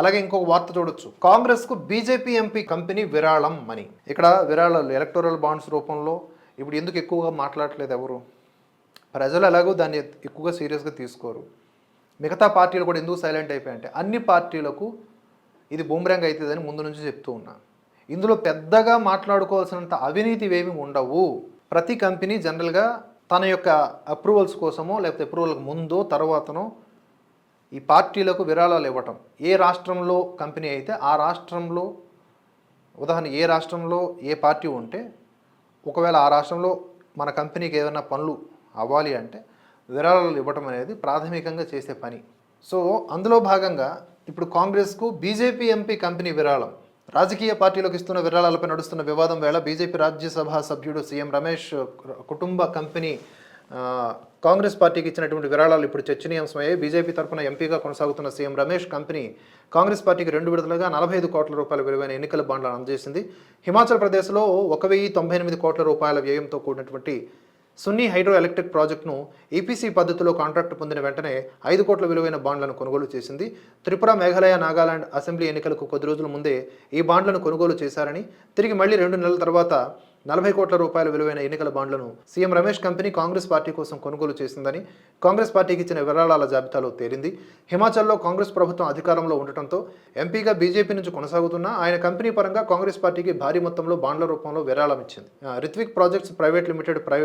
అలాగే ఇంకొక వార్త చూడొచ్చు. కాంగ్రెస్కు బీజేపీ ఎంపీ కంపెనీ విరాళం మనీ. ఇక్కడ విరాళాలు ఎలక్టోరల్ బాండ్స్ రూపంలో ఇప్పుడు ఎందుకు ఎక్కువగా మాట్లాడట్లేదు ఎవరు? ప్రజలు ఎలాగో దాన్ని ఎక్కువగా సీరియస్గా తీసుకోరు. మిగతా పార్టీలు కూడా ఎందుకు సైలెంట్ అయిపోయాయంటే అన్ని పార్టీలకు ఇది బూమ్రాంగ్ అవుతుందని ముందు నుంచి చెప్తూ ఉన్నా. ఇందులో పెద్దగా మాట్లాడుకోవాల్సినంత అవినీతి ఏమి ఉండవు. ప్రతి కంపెనీ జనరల్గా తన యొక్క అప్రూవల్స్ కోసమో లేకపోతే అప్రూవల్కి ముందో తర్వాతనో ఈ పార్టీలకు విరాళాలు ఇవ్వటం. ఏ రాష్ట్రంలో కంపెనీ అయితే ఆ రాష్ట్రంలో ఉదాహరణ ఏ రాష్ట్రంలో ఏ పార్టీ ఉంటే ఒకవేళ ఆ రాష్ట్రంలో మన కంపెనీకి ఏదైనా పనులు అవ్వాలి అంటే విరాళాలు ఇవ్వటం అనేది ప్రాథమికంగా చేసే పని. సో అందులో భాగంగా ఇప్పుడు కాంగ్రెస్కు బీజేపీ ఎంపీ కంపెనీ విరాళం. రాజకీయ పార్టీలకు ఇస్తున్న విరాళాలపై నడుస్తున్న వివాదం వేళ బీజేపీ రాజ్యసభ సభ్యుడు సీఎం రమేష్ కుటుంబ కంపెనీ కాంగ్రెస్ పార్టీకి ఇచ్చినటువంటి విరాళాలు ఇప్పుడు చర్చనీయాంశమయ్యాయి. బీజేపీ తరఫున ఎంపీగా కొనసాగుతున్న సీఎం రమేష్ కంపెనీ కాంగ్రెస్ పార్టీకి రెండు విడతలుగా నలభై ఐదు కోట్ల రూపాయల విలువైన ఎన్నికల బాండ్లను అందజేసింది. హిమాచల్ ప్రదేశ్లో ఒక వెయ్యి తొంభై ఎనిమిది కోట్ల రూపాయల వ్యయంతో కూడినటువంటి సున్నీ హైడ్రో ఎలక్ట్రిక్ ప్రాజెక్టును ఈపీసీ పద్ధతిలో కాంట్రాక్ట్ పొందిన వెంటనే ఐదు కోట్ల విలువైన బాండ్లను కొనుగోలు చేసింది. త్రిపుర మేఘాలయ నాగాలాండ్ అసెంబ్లీ ఎన్నికలకు కొద్ది రోజుల ముందే ఈ బాండ్లను కొనుగోలు చేశారని తిరిగి మళ్ళీ రెండు నెలల తర్వాత నలభై కోట్ల రూపాయల విలువైన ఎన్నికల బాండ్లను CM Ramesh company Congress party కోసం కొనుగోలు చేసిందని కాంగ్రెస్ పార్టీకి ఇచ్చిన విరాళాల జాబితాలో తేలింది. హిమాచల్లో కాంగ్రెస్ ప్రభుత్వం అధికారంలో ఉండటంతో ఎంపీగా బీజేపీ నుంచి కొనసాగుతున్న ఆయన కంపెనీ పరంగా కాంగ్రెస్ పార్టీకి భారీ మొత్తంలో బాండ్ల రూపంలో విరాళం ఇచ్చింది. రిత్విక్ ప్రాజెక్ట్స్ ప్రైవేట్ లిమిటెడ్ ప్రై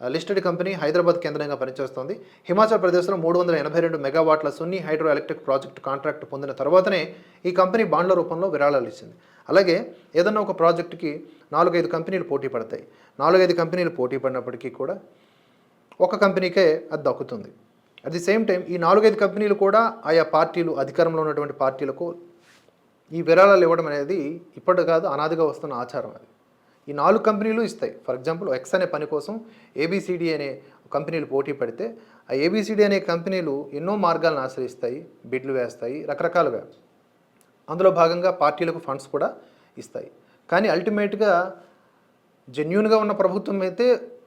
లిస్టెడ్ కంపెనీ హైదరాబాద్ కేంద్రంగా పనిచేస్తోంది. హిమాచల్ ప్రదేశ్లో మూడు వందల ఎనభై రెండు మెగావాట్ల Sunni hydro electric project contract పొందిన తర్వాతనే ఈ కంపెనీ బాండ్ల రూపంలో విరాళాలు ఇచ్చింది. అలాగే ఏదన్నా ఒక ప్రాజెక్టుకి నాలుగైదు కంపెనీలు పోటీ పడతాయి. నాలుగైదు కంపెనీలు పోటీ పడినప్పటికీ కూడా ఒక కంపెనీకే అది దక్కుతుంది. అట్ ది సేమ్ టైం ఈ నాలుగైదు కంపెనీలు కూడా ఆయా పార్టీలు అధికారంలో ఉన్నటువంటి పార్టీలకు ఈ విరాళాలు ఇవ్వడం అనేది ఇప్పటి కాదు అనాదిగా వస్తున్న ఆచారం అది. ఈ నాలుగు కంపెనీలు ఇస్తాయి. ఫర్ ఎగ్జాంపుల్ ఎక్స్ అనే పని కోసం ఏబిసిడి అనే కంపెనీలు పోటీ పడితే ఆ ఏబిసిడి అనే కంపెనీలు ఎన్నో మార్గాలను ఆశ్రయిస్తాయి. బిడ్లు వేస్తాయి రకరకాలుగా. అందులో భాగంగా పార్టీలకు ఫండ్స్ కూడా ఇస్తాయి. కానీ అల్టిమేట్గా జెన్యున్గా ఉన్న ప్రభుత్వం అయితే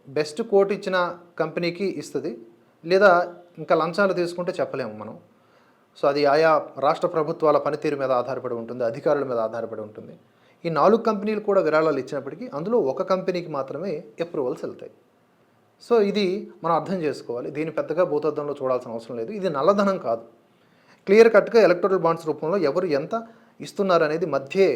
బెస్ట్ కోట్ ఇచ్చిన కంపెనీకి ఇస్తుంది. లేదా ఇంకా లంచాలు తీసుకుంటే చెప్పలేము మనం. సో అది ఆయా రాష్ట్ర ప్రభుత్వాల పనితీరు మీద ఆధారపడి ఉంటుంది అధికారుల మీద ఆధారపడి ఉంటుంది. ఈ నాలుగు కంపెనీలు కూడా విరాళాలు ఇచ్చినప్పటికీ అందులో ఒక కంపెనీకి మాత్రమే అప్రూవల్స్ వెళ్తాయి. సో ఇది మనం అర్థం చేసుకోవాలి. దీన్ని పెద్దగా భూతద్దంలో చూడాల్సిన అవసరం లేదు. ఇది నల్లధనం కాదు. క్లియర్ కట్గా ఎలక్ట్రికల్ బాండ్స్ రూపంలో ఎవరు ఎంత ఇస్తున్నారు అనేది మధ్యే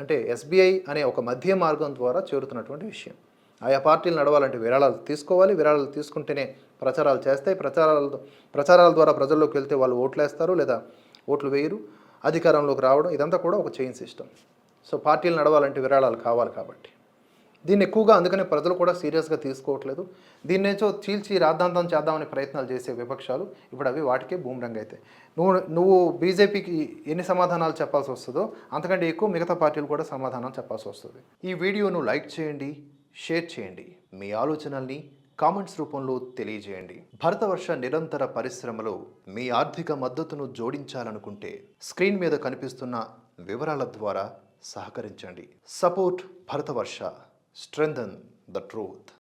అంటే ఎస్బీఐ అనే ఒక మధ్య మార్గం ద్వారా చేరుతున్నటువంటి విషయం. ఆయా పార్టీలు నడవాలంటే విరాళాలు తీసుకోవాలి. విరాళాలు తీసుకుంటేనే ప్రచారాలు చేస్తాయి. ప్రచారాల ప్రచారాల ద్వారా ప్రజల్లోకి వెళ్తే వాళ్ళు ఓట్లు వేస్తారు లేదా ఓట్లు వేయరు. అధికారంలోకి రావడం ఇదంతా కూడా ఒక చైన్ సిస్టమ్. సో పార్టీలు నడవాలంటే విరాళాలు కావాలి కాబట్టి. దీన్ని ఎక్కువగా అందుకనే ప్రజలు కూడా సీరియస్గా తీసుకోవట్లేదు. దీన్నేచో చీల్చి రాద్ధాంతం చేద్దామని ప్రయత్నాలు చేసే విపక్షాలు ఇప్పుడు అవి వాటికే బూమరంగ్ అయితే. నువ్వు నువ్వు బీజేపీకి ఎన్ని సమాధానాలు చెప్పాల్సి వస్తుందో అంతకంటే ఎక్కువ మిగతా పార్టీలు కూడా సమాధానం చెప్పాల్సి వస్తుంది. ఈ వీడియోను లైక్ చేయండి షేర్ చేయండి. మీ ఆలోచనల్ని కామెంట్స్ రూపంలో తెలియజేయండి. భరతవర్ష నిరంతర పరిశ్రమలో మీ ఆర్థిక మద్దతును జోడించాలనుకుంటే స్క్రీన్ మీద కనిపిస్తున్న వివరాల ద్వారా సహకరించండి. Support Bharatavarsha. Strengthen the truth.